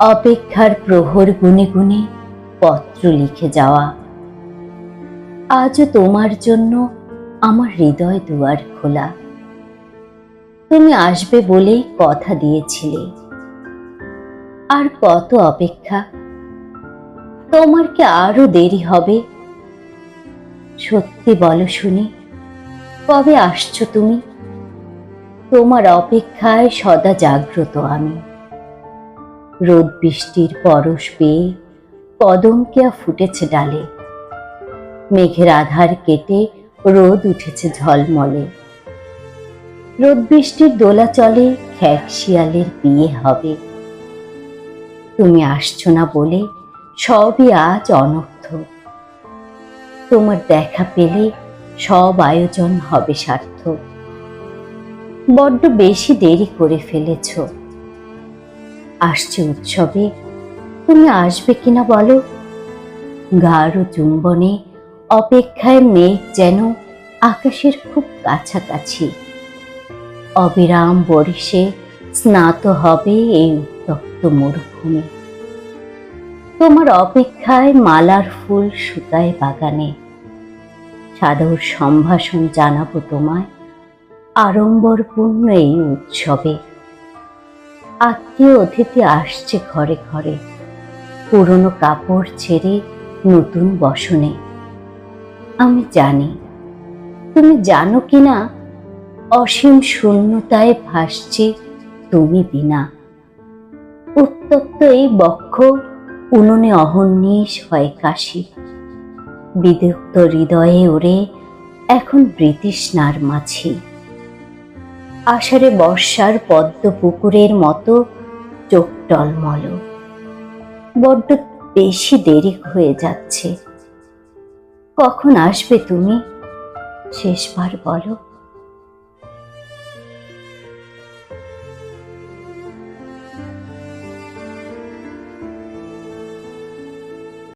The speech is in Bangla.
অপেক্ষার প্রহর গুনে গুনে পত্র লিখে যাওয়া। আজও তোমার জন্য আমার হৃদয় দুয়ার খোলা। তুমি আসবে বলেই কথা দিয়েছিলে। আর কত অপেক্ষা? তোমার কি আরও দেরি হবে? সত্যি বলো শুনি, কবে আসছো তুমি? তোমার অপেক্ষায় সদা জাগ্রত আমি। রোদ বৃষ্টির পরশ পেয়ে কদমকিয়া ফুটেছে ডালে। মেঘের আধার কেটে রোদ উঠেছে ঝলমলে। রোদ বৃষ্টির দোলা চলে, খ্যাক শিয়ালের বিয়ে হবে। তুমি আসছো না বলে সবই আজ অনর্থ। তোমার দেখা পেলে সব আয়োজন হবে সার্থক। বড্ড বেশি দেরি করে ফেলেছ। আসছে উৎসবে। তুমি আসবে কিনা বলো? গাঢ় চুম্বনে অপেক্ষায় মেঘ যেন আকাশের খুব কাছাকাছি। অবিরাম বরিশে স্নাত হবে এই উত্তপ্ত মরুভূমি। তোমার অপেক্ষায় মালার ফুল সুতায় বাগানে। সাদর সম্ভাষণ জানাব তোমায় আড়ম্বরপূর্ণ এই উৎসবে। আত্মীয় অতিথি আসছে ঘরে ঘরে। পুরনো কাপড় ছেড়ে নতুন বসনে। আমি জানি, তুমি জানো কি না অসীম শূন্যতায় ভাসছে তুমি বিনা। উত্তপ্ত এই বক্ষ উনুনে অহর্নিশ হয় কাশি। বিদগ্ধ হৃদয়ে ওরে এখন ব্রিটিশনার মাছি আষাঢ়ে বর্ষার পদ্ম পুকুরের মতো চোখ টলমল। বড্ড বেশি দেরি হয়ে যাচ্ছে। কখন আসবে তুমি? শেষবার বলো।